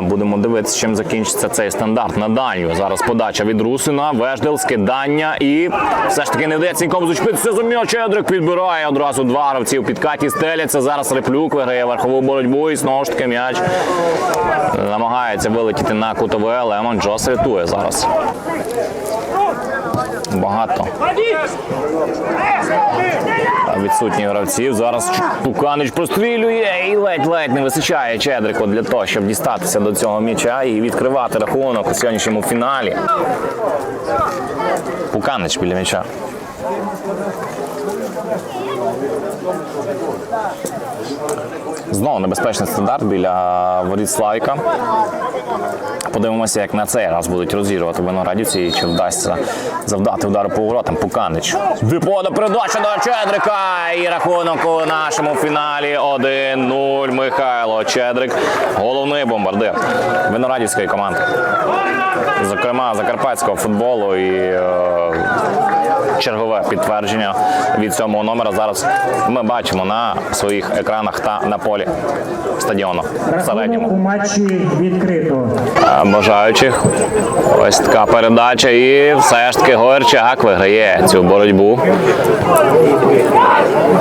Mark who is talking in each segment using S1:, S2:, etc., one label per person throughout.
S1: Будемо дивитися, чим закінчиться цей стандарт на дальню. Зараз подача від Русина, Веждел, скидання і все ж таки не вдається нікому зачепитися за м'яч. Чедрик підбирає одразу два гравці в підкаті стеляться. Зараз Реплюк виграє верхову боротьбу і знову ж таки м'яч намагається вилетіти на кутове, але Монджос рятує зараз. Багато відсутніх гравців. Зараз Пуканич прострілює і ледь-ледь не вистачає Чедрику для того, щоб дістатися до цього м'яча і відкривати рахунок у сьогоднішньому фіналі. Пуканич біля м'яча. Знову небезпечний стандарт біля воріт Славіка. Подивимося, як на цей раз будуть розігрувати виноградівці і чи вдасться завдати удару по воротам. Пуканич. Випода передача до Чедрика. І рахунок у нашому фіналі 1-0. Михайло Чедрик. Головний бомбардир виноградівської команди. Зокрема, закарпатського футболу і е, чергове підтвердження від сьомого номера. Зараз ми бачимо на своїх екранах та на полі стадіону в середньому.
S2: У матчі відкрито.
S1: Бажаючих. Ось така передача, і все ж таки Горчак виграє цю боротьбу.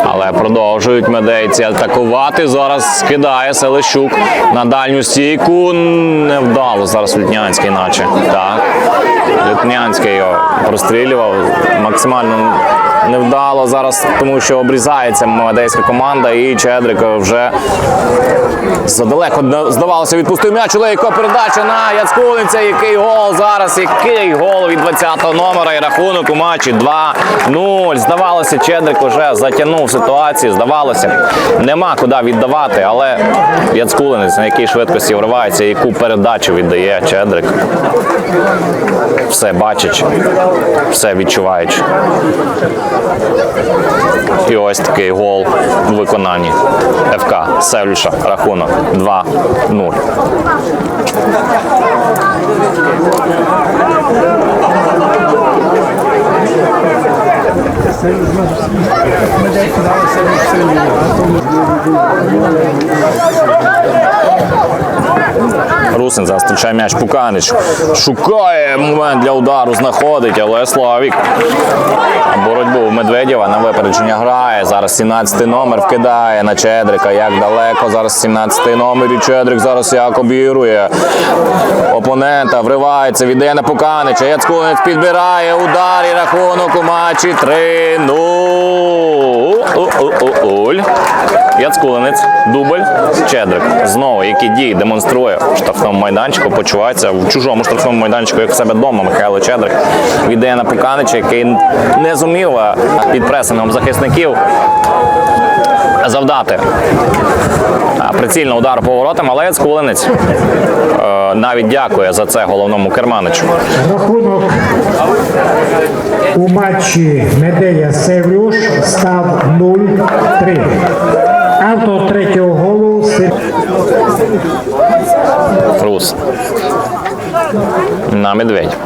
S1: Але продовжують медейці атакувати. Зараз скидає Селищук на дальню стійку. Невдало зараз Лютнянський, наче. Так. Лютнянський його прострілював максимально невдало зараз, тому що обрізається медейська команда, і Чедрик вже задалеко здавалося, відпустив м'яч. Лейко передача на Яцкулиця. Який гол зараз? Який гол від 20-го номера і рахунок у матчі 2-0. Здавалося, Чедрик уже затягнув ситуацію. Здавалося, нема куди віддавати, але Яцкулинець на якій швидкості вривається, яку передачу віддає Чедрик. Все бачить, все відчуваючи. І ось такий гол у виконанні ФК Севлюша. Рахунок 2-0. Русин зустрічає м'яч Пуканич. Шукає момент для удару, знаходить, але Славік. Боротьбу в Медведєва на випередження грає. Зараз 17 номер вкидає на Чедрика. Як далеко зараз 17 номер і Чедрик зараз як обігрує опонента, вривається, віддає на Пуканича. Яцкунець підбирає удар і рахунок у матчі 3-0. Яцкулинець, дубль, Чедрик. Знову, які дії демонструє в штрафному майданчику, почувається в чужому штрафному майданчику, як в себе вдома. Михайло Чедрик віддає на Пуканича, який не зумів під пресингом захисників завдати прицільно удару по воротам, але Яцкулинець е, навіть дякує за це головному керманичу.
S2: Рахунок у матчі Медея Севрюш став 0-3. Автор третього голу Сергій
S1: Рус. На медведь.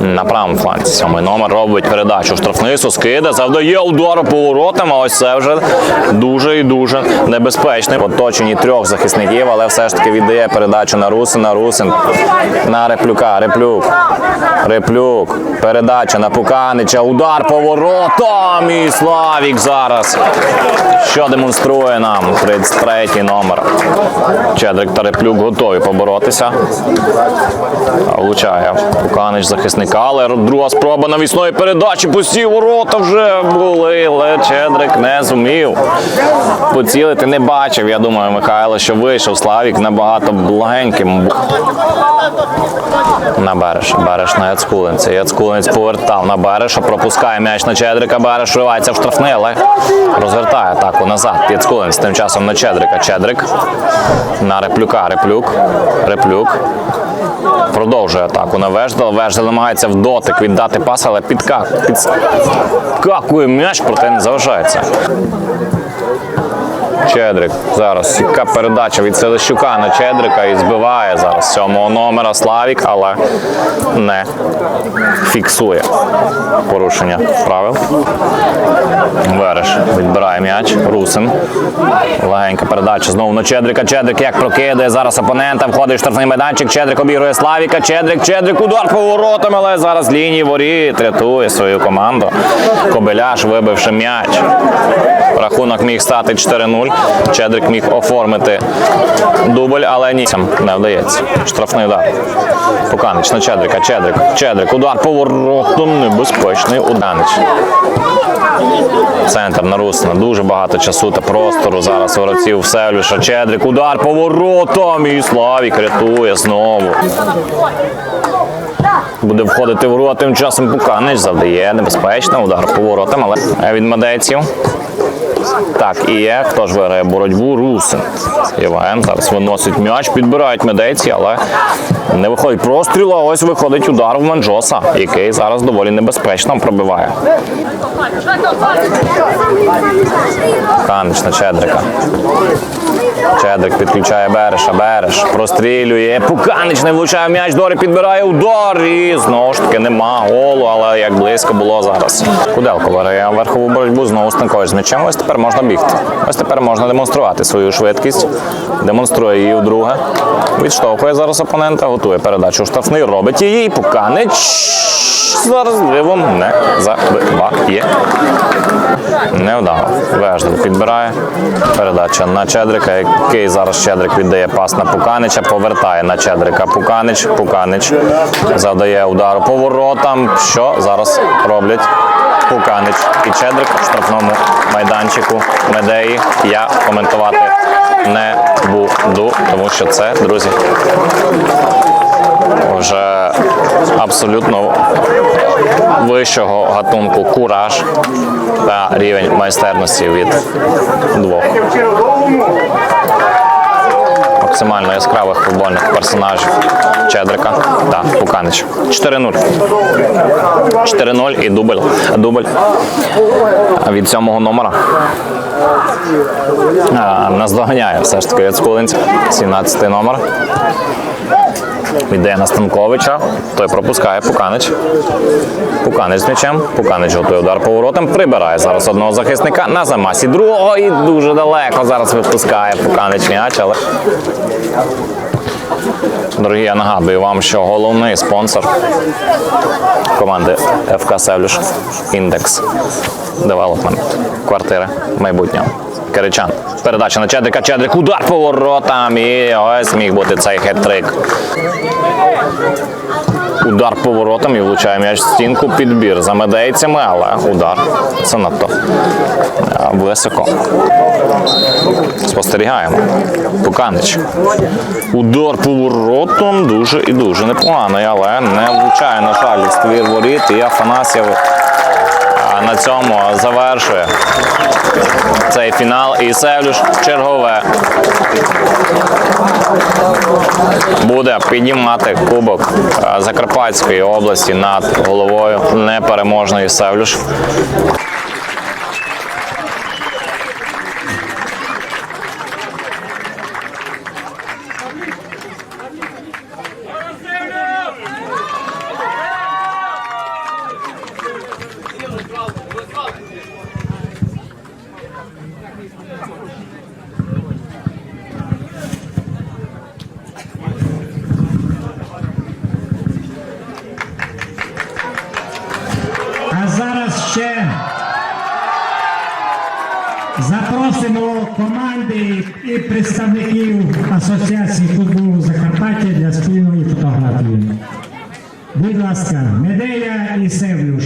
S1: На правому фланці. Сьомий номер робить передачу в штрафний скида, завдає удару по воротам, а ось це вже дуже і дуже небезпечний. В оточенні трьох захисників, але все ж таки віддає передачу на Русина. Русин на Реплюка. Реплюк. Реплюк. Передача на Пуканича. Удар по воротам. І Славік зараз. Що демонструє нам 33 номер. Чедрик та Реплюк готові поборотися. Влучає Пуканич захисника, але друга спроба навісної передачі. Пусті ворота вже були, але Чедрик не зумів поцілити. Не бачив, я думаю, Михайло, що вийшов Славік набагато благеньким. На Береш. Береш на Яцкулинця. Яцкулинець повертав на Береша, пропускає м'яч на Чедрика. Береш вривається в штрафний, але розвертає атаку назад. Яцкулинець тим часом на Чедрика. Чедрик на Реплюка. Реплюк. Реплюк. Продовжує атаку на Веждал. Веждал намагається в дотик віддати пас, але підкакує м'яч, проте не заважається. Чедрик. Зараз яка передача від Селищука на Чедрика і збиває зараз сьомого номера Славік, але не фіксує порушення правил. Вереш відбирає м'яч. Русин. Легенька передача знову на Чедрика. Чедрик як прокидає зараз опонента. Входить в штрафний майданчик. Чедрик обігрує Славіка. Чедрик, Чедрик, удар поворотом, але зараз лінії воріт рятує свою команду. Кобеляш вибивши м'яч. Рахунок міг стати 4-0. Чедрик міг оформити дубль, але ні, не вдається. Штрафний удар. Пуканич на Чедрика. Чедрик. Чедрик. Удар поворотом. Небезпечний уданич. Центр на. Дуже багато часу та простору. Зараз воротів Севлюша. Чедрик. Удар поворотом. І Славік рятує знову. Буде входити в ворота, тим часом Пуканич завдає небезпечно удар поворотом, але від медейців. Так, і є. Хто ж виграє боротьбу? Русин. Євген зараз виносить м'яч, підбирають медейці, але не виходить простріл, а ось виходить удар в Манджоса, який зараз доволі небезпечно пробиває. Канич на Чедрика. Чедрик підключає Береша. Береш прострілює. Пуканич не влучає м'яч. Дорі підбирає удар. І знову ж таки нема голу, але як близько було зараз. Куделко виграє верхову боротьбу. Знову Станкович з м'ячем. Ось тепер можна бігти. Ось тепер можна демонструвати свою швидкість. Демонструє її вдруге. Відштовхує зараз опонента, готує передачу в штрафний. Робить її. Пуканич зараз дивом не забиває. Невдало. Веждал підбирає. Передача на Чедрика, який зараз Чедрик віддає пас на Пуканича, повертає на Чедрика Пуканич. Пуканич завдає удару по воротам. Що зараз роблять Пуканич і Чедрик в штрафному майданчику Медеї. Я коментувати не буду, тому що це, друзі, вже абсолютно вищого гатунку кураж та рівень майстерності від двох максимально яскравих футбольних персонажів Чедрика та Пуканич. 4-0. 4-0 і дубль. Дубль від сьомого номера. Наздоганяє все ж таки від Скулинця. 17 номер. Йде на Станковича, той пропускає Пуканич. Пуканич з м'ячем. Пуканич готує удар поворотом. Прибирає зараз одного захисника на замасі другого і дуже далеко зараз випускає Пуканич м'яч, але. Дорогі, я нагадую вам, що головний спонсор команди ФК Севлюш Індекс Девелопмент. Квартири майбутнього. Киричан. Передача на Чедрика. Чедрик. Удар поворотом. І ось міг бути цей хет-трик. Удар поворотом і влучає м'яч в стінку. Підбір за медейцями, але удар занадто е, високо. Спостерігаємо. Пуканич. Удар поворотом дуже і дуже непоганий, але не влучає, на жаль, ствір воріт. І Афанасьєв на цьому завершує цей фінал. І Севлюш чергове буде піднімати кубок Закарпатської області над головою непереможної Севлюш.
S2: І представників Асоціації футболу Закарпаття для спільної фотографії. Будь ласка, Медея і Севлюш.